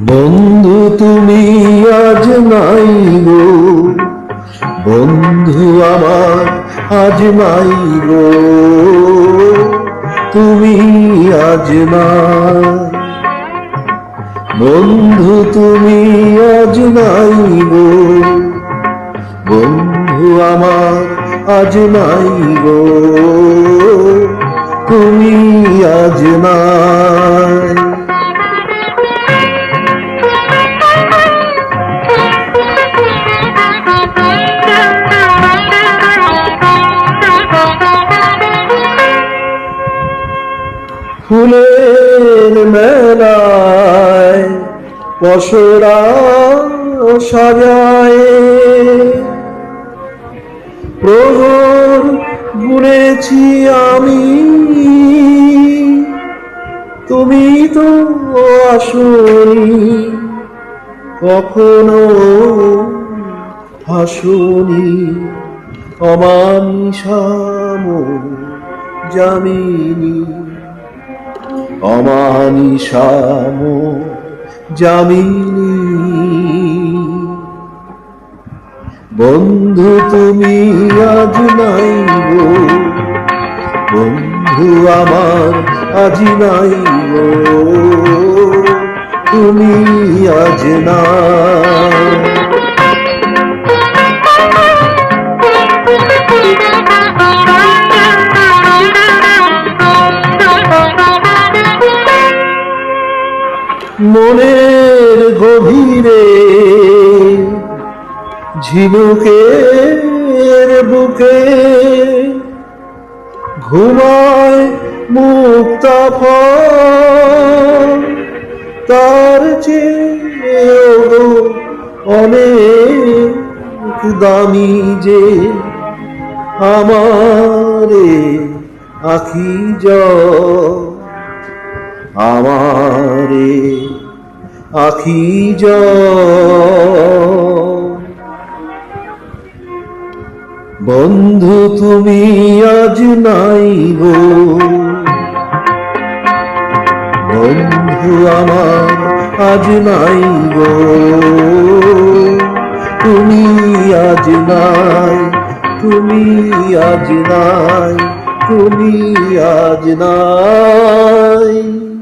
বন্ধু, তুমি আজ নাই গো। বন্ধু আমার আজ নাই গো। তুমি আজ বন্ধু, তুমি আজ নাই গো। বন্ধু আমার আজ নাই গো। তুমি আজ নাই ফুলের মেলায় পশরা সাজায়। প্রহর গুনেছি আমি। তুমি তো আসনি কখনো হাসুনি। অমানিসাম জামিনী। অমানিসাম জামিনী বন্ধু তুমি আজ নাই বন্ধু আমার আজ নাই তুমি আজ নাই। মনের গভীরে ঝিনুকের বুকে ঘুমায় মুক্তা তার চেয়ে অনেক দামি যে আমারে আখি জল আমারে আখি বন্ধু, তুমি আজ নাই গো। বন্ধু আমার আজ নাই গো। তুমি আজ নাই, তুমি আজ নাই, তুমি আজ নাই।